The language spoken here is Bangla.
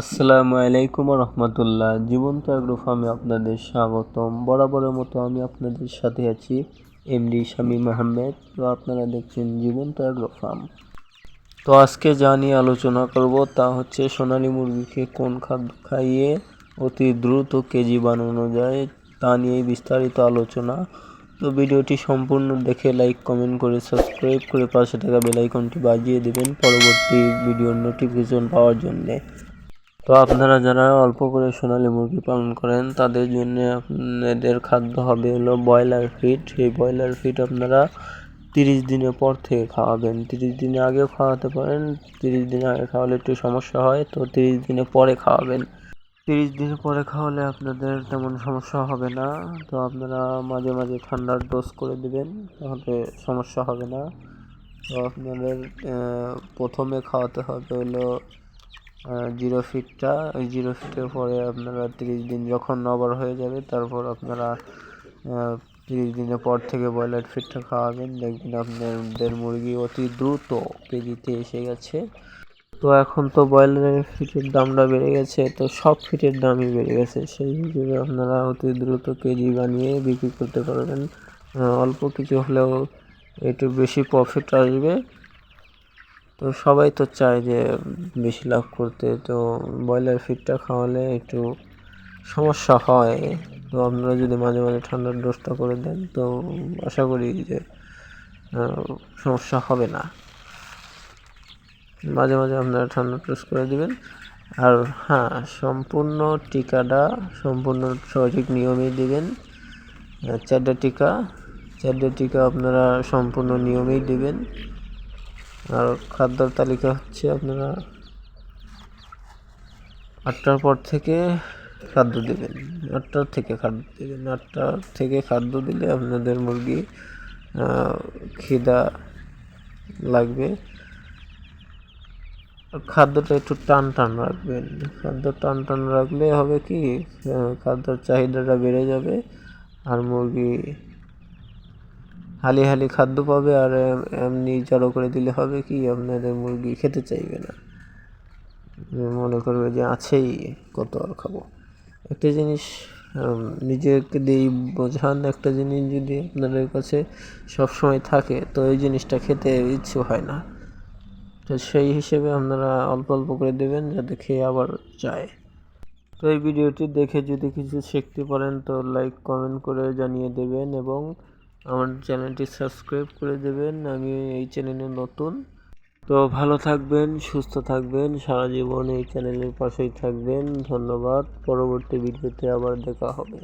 আসসালামু আলাইকুম রহমতুল্লাহ। জীবন্ত অ্যাগ্রো ফার্মে আপনাদের স্বাগতম। বরাবরের মতো আমি আপনাদের সাথে আছি এমডি শামীম আহমেদ। তো আপনারা দেখছেন জীবন্ত অ্যাগ্রো ফার্ম। তো আজকে যা নিয়ে আলোচনা করব তা হচ্ছে সোনালী মুরগিকে কোন খাদ্য খাইয়ে অতি দ্রুত কেজি বানানো যায় তা নিয়েই বিস্তারিত আলোচনা। তো ভিডিওটি সম্পূর্ণ দেখে লাইক, কমেন্ট করে সাবস্ক্রাইব করে পাশে থাকা বেলাইকনটি বাজিয়ে দেবেন পরবর্তী ভিডিওর নোটিফিকেশন পাওয়ার জন্যে। তো আপনারা যারা অল্প করে সোনালী মুরগি পালন করেন, তাদের জন্য আপনাদের খাদ্য হবে হলো ব্রয়লার ফিড। সেই ব্রয়লার ফিড আপনারা তিরিশ দিনের পর থেকে খাওয়াবেন। তিরিশ দিনের আগেও খাওয়াতে পারেন, তিরিশ দিন আগে খাওয়ালে একটু সমস্যা হয়, তো তিরিশ দিনের পরে খাওয়াবেন। তিরিশ দিনের পরে খাওয়ালে আপনাদের তেমন সমস্যা হবে না, তো আপনারা মাঝে মাঝে ঠান্ডার ডোজ করে দেবেন, তাহলে সমস্যা হবে না। তো আপনাদের প্রথমে খাওয়াতে হবে হলো জিরো ফিটটা ওই জিরো ফিটের পরে আপনারা তিরিশ দিন যখন নবার হয়ে যাবে, তারপর আপনারা তিরিশ দিনের পর থেকে ব্রয়লার ফিটটা খাওয়াবেন। দেখবেন আপনাদের মুরগি অতি দ্রুত কেজিতে এসে গেছে। তো এখন তো ব্রয়লারের ফিটের দামটা বেড়ে গেছে, তো সব ফিটের দামই বেড়ে গেছে। সেই হিসেবে আপনারা অতি দ্রুত কেজি বানিয়ে বিক্রি করতে পারবেন। অল্প কিছু হলেও একটু বেশি প্রফিট আসবে। তো সবাই তো চায় যে বেশি লাভ করতে, তো ব্রয়লার ফিডটা খাওয়ালে একটু সমস্যা হয়। তো আপনারা যদি মাঝে মাঝে ঠান্ডার ডোজটা করে দেন, তো আশা করি যে সমস্যা হবে না। মাঝে মাঝে আপনারা ঠান্ডা ডোজ করে দিবেন। আর হ্যাঁ সম্পূর্ণ টিকাটা, সম্পূর্ণ সঠিক নিয়মেই দিবেন। চারটে টিকা চারটে টিকা আপনারা সম্পূর্ণ নিয়মেই দেবেন। আর খাদ্যর তালিকা হচ্ছে আপনারা আটটার পর থেকে খাদ্য দেবেন। আটটার থেকে খাদ্য দেবেন। আটটার থেকে খাদ্য দিলে আপনাদের মুরগি খিদা লাগবে। খাদ্যটা একটু টান টান রাখবেন। খাদ্য টান টান রাখলে হবে কি খাদ্যর চাহিদাটা বেড়ে যাবে। আর মুরগি হালি হালি খাদ্য পাবে আর এমনি জড়ো করে দিলে হবে কি? আপনাদের মুরগি খেতে চাইবে না। মনে করবে যে আছেই, কত আর খাব? একটা জিনিস নিজেকে দিয়েই বোঝান, একটা জিনিস যদি আপনাদের কাছে সবসময় থাকে, তো এই জিনিসটা খেতে ইচ্ছে হয় না। তো সেই হিসেবে আপনারা অল্প অল্প করে দেবেন, যাতে খেয়ে আবার যায়। তো এই ভিডিওটি দেখে যদি কিছু শিখতে পারেন, তো লাইক কমেন্ট করে জানিয়ে দেবেন এবং আমার চ্যানেলটি সাবস্ক্রাইব করে দেবেন, আমি এই চ্যানেলে নতুন। তো ভালো থাকবেন, সুস্থ থাকবেন, সারা জীবন এই চ্যানেলের পাশেই থাকবেন। ধন্যবাদ, পরবর্তী ভিডিওতে আবার দেখা হবে।